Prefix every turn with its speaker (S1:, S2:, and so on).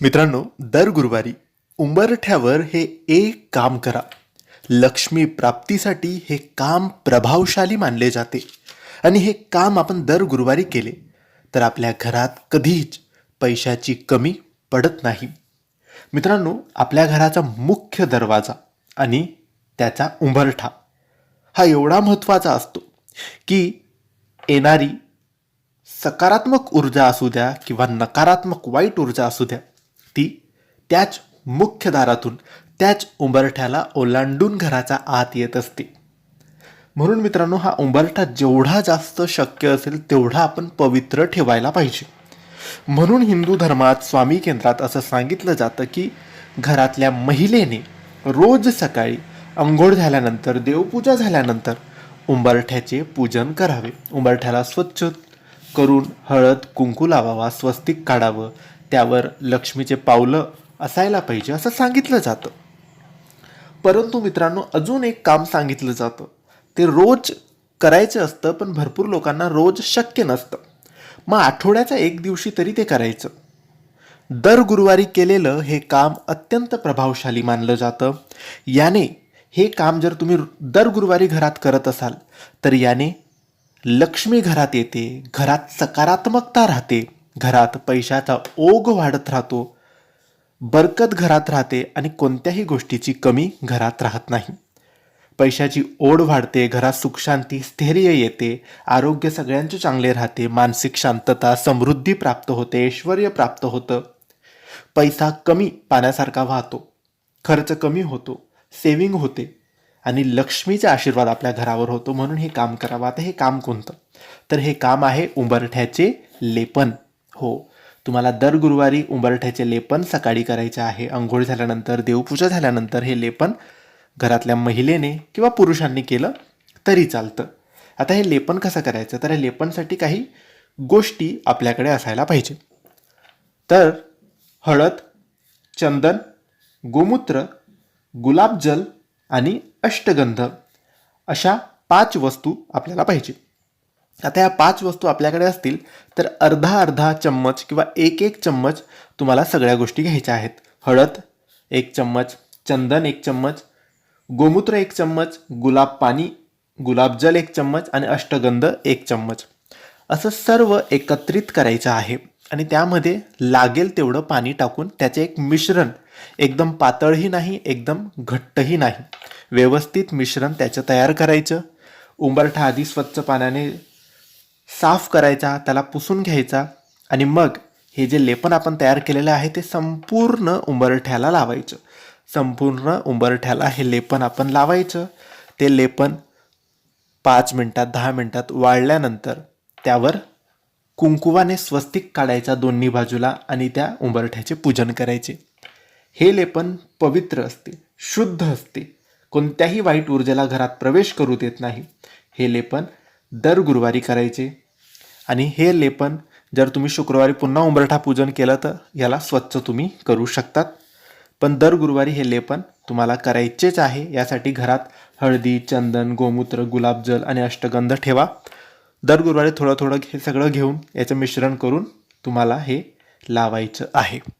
S1: मित्रांनो दर गुरुवारी उंबरठ्यावर हे एक काम करा. लक्ष्मी प्राप्तीसाठी हे काम प्रभावशाली मानले जाते आणि हे काम आपण दर गुरुवारी केले तर आपल्या घरात कधीच पैशाची कमी पडत नाही. मित्रांनो आपल्या घराचा मुख्य दरवाजा आणि त्याचा उंबरठा हा एवढा महत्त्वाचा असतो की येणारी सकारात्मक ऊर्जा असू द्या किंवा नकारात्मक वाईट ऊर्जा असू द्या ती त्याच मुख्य दारातून त्याच उंबरठ्याला ओलांडून घराच्या आत येत असते. म्हणून मित्रांनो हा उंबरठा जेवढा जास्त शक्य असेल तेवढा आपण पवित्र ठेवायला पाहिजे. म्हणून हिंदू धर्मात स्वामी केंद्रात असं सांगितलं जातं की घरातल्या महिलेने रोज सकाळी अंघोळ झाल्यानंतर देवपूजा झाल्यानंतर उंबरठ्याचे पूजन करावे. उंबरठ्याला स्वच्छ करून हळद कुंकू लावावा स्वस्तिक काढावं त्यावर लक्ष्मीचे पावलं असायला पाहिजे असं सांगितलं जातं. परंतु मित्रांनो अजून एक काम सांगितलं जातं. ते रोज करायचं असतं पण भरपूर लोकांना रोज शक्य नसतं. मग आठवड्याचा एक दिवशी तरी ते करायचं. दर गुरुवारी केलेलं हे काम अत्यंत प्रभावशाली मानलं जातं. याने हे काम जर तुम्ही दर गुरुवारी घरात करत असाल तर याने लक्ष्मी घरात येते घरात सकारात्मकता राहते घरात पैशाचा ओघ वाढत राहतो. बरकत घरात राहते आणि कोणत्याही गोष्टीची कमी घरात राहत नाही. पैशाची ओढ वाढते घरात सुखशांती स्थैर्य येते आरोग्य सगळ्यांचे चांगले राहते मानसिक शांतता समृद्धी प्राप्त होते ऐश्वर प्राप्त होतं. पैसा कमी पाण्यासारखा वाहतो खर्च कमी होतो सेविंग होते. आणि लक्ष्मीचा आशीर्वाद आपल्या घरावर होतो म्हणून हे काम करावं. आता हे काम कोणतं? तर हे काम आहे उंबरठ्याचे लेपन. हो तुम्हाला दर गुरुवारी उंबरठ्याचे लेपन सकाळी करायचे आहे. अंघोळ झाल्यानंतर देवपूजा झाल्यानंतर हे लेपन घरातल्या महिलेने किंवा पुरुषांनी केलं तरी चालतं. आता हे लेपन कसं करायचं? तर हे लेपनसाठी काही गोष्टी आपल्याकडे असायला पाहिजे. तर हळद चंदन गोमूत्र गुलाबजल आणि अष्टगंध अशा पाच वस्तू आपल्याला पाहिजे. आता या पाच वस्तू आपल्याकडे असतील तर अर्धा अर्धा चम्मच किंवा एक एक चम्मच तुम्हाला सगळ्या गोष्टी घ्यायच्या आहेत. हळद एक चम्मच चंदन एक चम्मच गोमूत्र एक चम्मच गुलाब पाणी गुलाबजल एक चम्मच आणि अष्टगंध एक चम्मच. असं सर्व एकत्रित करायचं आहे आणि त्यामध्ये लागेल तेवढं पाणी टाकून त्याचे एक मिश्रण. एकदम पातळही नाही एकदम घट्टही नाही. व्यवस्थित मिश्रण त्याचं तयार करायचं. उंबरठा आधी स्वच्छ पाण्याने साफ करायचा त्याला पुसून घ्यायचा आणि मग हे जे लेपन आपण तयार केलेलं आहे ते संपूर्ण उंबरठ्याला लावायचं. संपूर्ण उंबरठ्याला हे लेपन आपण लावायचं. ते लेपन पाच मिनटात दहा मिनटात वाळल्यानंतर त्यावर कुंकुवाने स्वस्तिक काढायचा दोन्ही बाजूला आणि त्या उंबरठ्याचे पूजन करायचे. हे लेपन पवित्र असते शुद्ध असते. कोणत्याही वाईट ऊर्जेला घरात प्रवेश करू देत नाही. हे लेपन दर गुरुवारी करायचे. आणि हे लेपन जर तुम्ही शुक्रवारी पुन्हा उंबरठा पूजन केलं तर याला स्वच्छ तुम्ही करू शकतात. पण दर गुरुवारी हे लेपन तुम्हाला करायचेच आहे. यासाठी घरात हळदी चंदन गोमूत्र गुलाबजल आणि अष्टगंध ठेवा. दर गुरुवारी थोडं थोडं हे सगळं घेऊन याचं मिश्रण करून तुम्हाला हे लावायचं आहे.